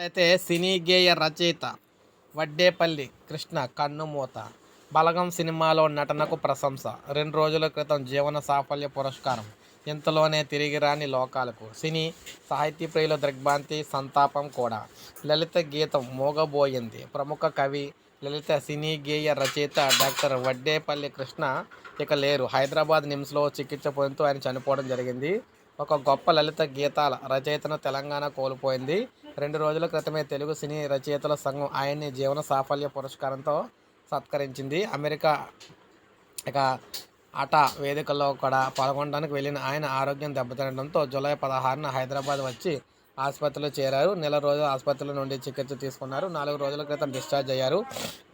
అయితే సినీ గేయ రచయిత వడ్డేపల్లి కృష్ణ కన్నుమూత. బలగం సినిమాలో నటనకు ప్రశంస. రెండు రోజుల క్రితం జీవన సాఫల్య పురస్కారం. ఇంతలోనే తిరిగి రాని లోకాలకు. సినీ సాహితీ ప్రియుల దిగ్భ్రాంతి సంతాపం కూడా. లలిత గీతం మోగబోయింది. ప్రముఖ కవి లలిత సినీ గేయ రచయిత డాక్టర్ వడ్డేపల్లి కృష్ణ ఇక లేరు. హైదరాబాద్ నిమ్స్లో చికిత్స పొందుతూ ఆయన చనిపోవడం జరిగింది. ఒక గొప్ప లలిత గీతాల రచయితను తెలంగాణ కోల్పోయింది. రెండు రోజుల క్రితమే తెలుగు సినీ రచయితల సంఘం ఆయన్ని జీవన సాఫల్య పురస్కారంతో సత్కరించింది. అమెరికా ఇక అటా వేదికల్లో కూడా పాల్గొనడానికి వెళ్ళిన ఆయన ఆరోగ్యం దెబ్బతినడంతో జూలై పదహారున హైదరాబాద్ వచ్చి ఆసుపత్రిలో చేరారు. నెల రోజులు ఆసుపత్రిలో నుండి చికిత్స తీసుకున్నారు. నాలుగు రోజుల క్రితం డిశ్చార్జ్ అయ్యారు.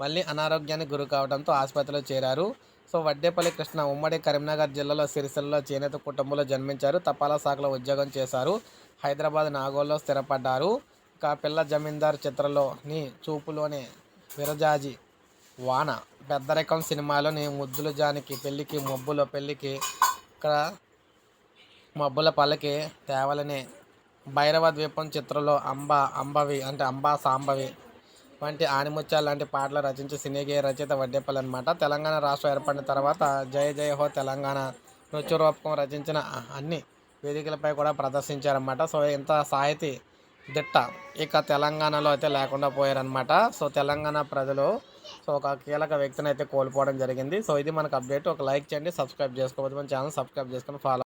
మళ్ళీ అనారోగ్యానికి గురి కావడంతో ఆసుపత్రిలో చేరారు. సో వడ్డేపల్లి కృష్ణ ఉమ్మడి కరీంనగర్ జిల్లాలో సిరిసిల్లలో చేనేత కుటుంబంలో జన్మించారు. తపాలా శాఖలో ఉద్యోగం చేశారు. హైదరాబాద్ నాగోల్లో స్థిరపడ్డారు. ఇక పిల్ల జమీందార్ చిత్రంలోని చూపులోనే విరజాజి వాన పెద్దరికం సినిమాలోని ముద్దుల జానికి పెళ్ళికి మబ్బుల పెళ్ళికి ఇక్కడ మబ్బుల పల్లకి తేవలనే భైరవ ద్వీపం చిత్రంలో అంబ అంబవి అంటే అంబా సాంబవి వంటి ఆనిముత్యాలు లాంటి పాటలు రచించి సినీగేయ రచయిత వడ్డేపల్లి అనమాట తెలంగాణ రాష్ట్రం ఏర్పడిన తర్వాత జయ జయ హో తెలంగాణ నృత్య రూపకం రచించిన అన్ని వేదికలపై కూడా ప్రదర్శించారన్నమాట. సో ఇంత సాహితీ దిట్ట ఇక తెలంగాణలో అయితే లేకుండా పోయారనమాట సో తెలంగాణ ప్రజలు సో ఒక కీలక వ్యక్తిని అయితే కోల్పోవడం జరిగింది. సో ఇది మనకు అప్డేట్. ఒక లైక్ చేయండి సబ్స్క్రైబ్ చేసుకోవచ్చు మన ఛానల్ సబ్స్క్రైబ్ చేసుకొని ఫాలో